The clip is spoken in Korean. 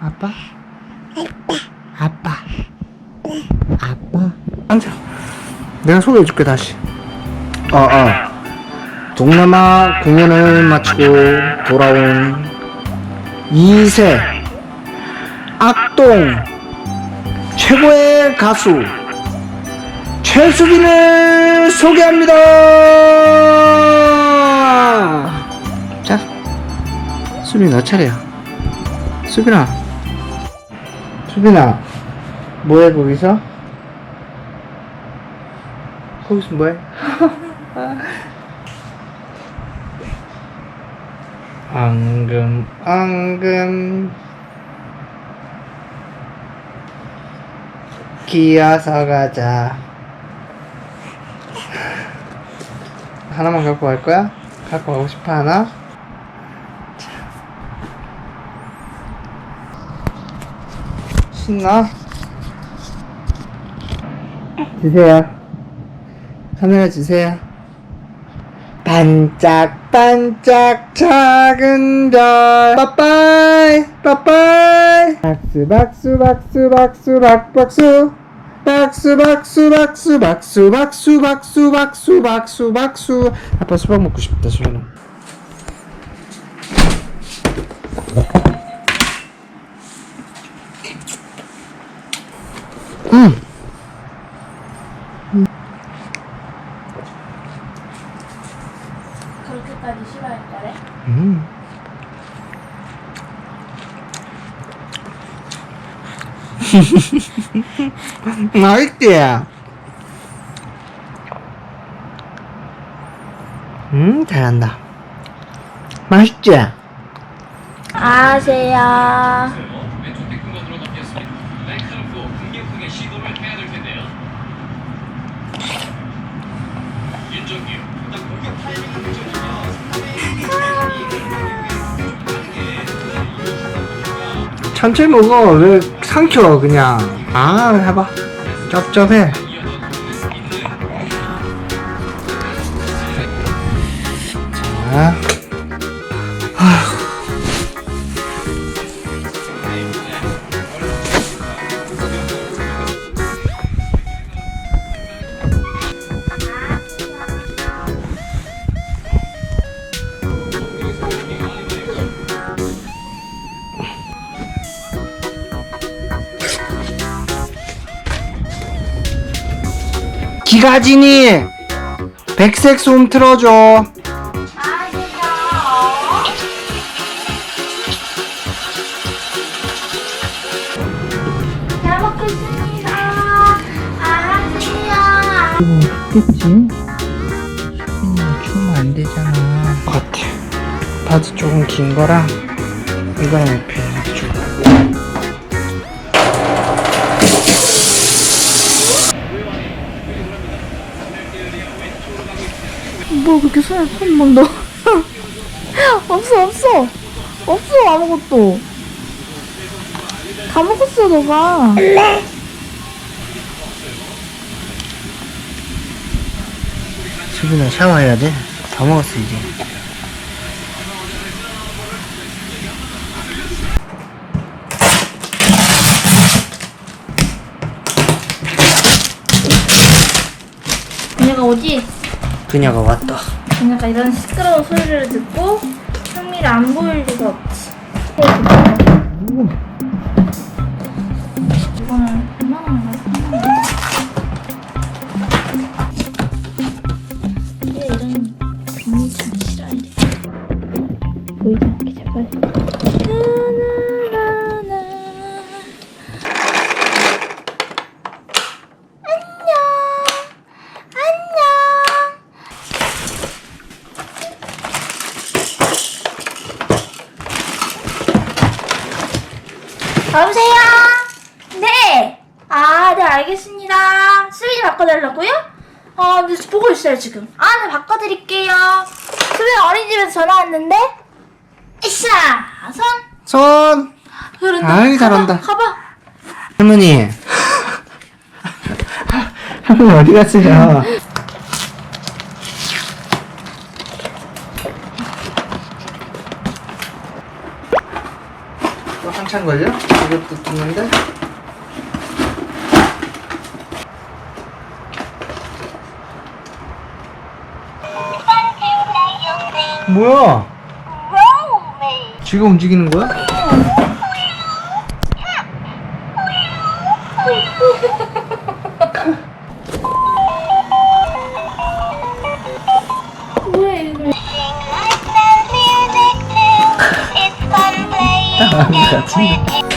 아빠? 아빠. 아빠. 앉아. 내가 소개해줄게 다시. 어 어. 동남아 공연을 마치고 돌아온 2세 악동 최고의 가수 최수빈을 소개합니다. 자, 수빈 너 차례야. 수빈아, 수빈아, 뭐해 거기서? 거기서 뭐해? 앙금 앙금 기어서 가자 하나만 갖고 갈 거야? 갖고 가고 싶어 하나? 신나? 주세요 카메라 주세요 반짝반짝 작은 별 빠빠이 빠빠이 박수 박수 박수 박수 박 박수 박수 박수 박수 박수 박수 박수 박수 박수 박수 아빠 수박 먹고 싶다 수현아 음 그렇게까지 싫어할까래? 음. 맛있지? 음, 잘한다. 맛있지? 아세요. 왼쪽 태클만으로 넘겼습니다. 날카롭고 공격적인 시도를 해야 될 텐데요. 천천히 먹어. 왜 삼켜, 그냥. 아, 해봐. 쩝쩝해. 자. 기가진이 백색 소음 틀어줘. 잘 먹겠습니다. 아세요. 죽겠지? 수빈이 추우면 안 되잖아. 같아. 바지 조금 긴 거랑 이거랑 옆에 좀. 뭐 그렇게 손에 손막 넣어? 없어 없어 없어 아무것도 다 먹었어 너가 수빈아 샤워해야 돼. 다 먹었어 이제. 그녀가 오지? 그녀가 왔다. 그녀가 이런 시끄러운 소리를 듣고 흥미를 안 보일 리가 없지 이거는 얼마나 맛있는 여보세요? 네! 아, 네, 알겠습니다. 수빈이 바꿔달라고요? 어, 네, 보고 있어요, 지금. 아, 네, 바꿔드릴게요. 수빈이 어린이집에서 전화 왔는데? 이샤! 손! 손. 그런다. 아이, 잘한다. 가봐. 할머니. 할머니 어디 갔어요? 한참 걸려? 이것도 뜯는데? 뭐야? 쥐가 움직이는 거야? 啊你可真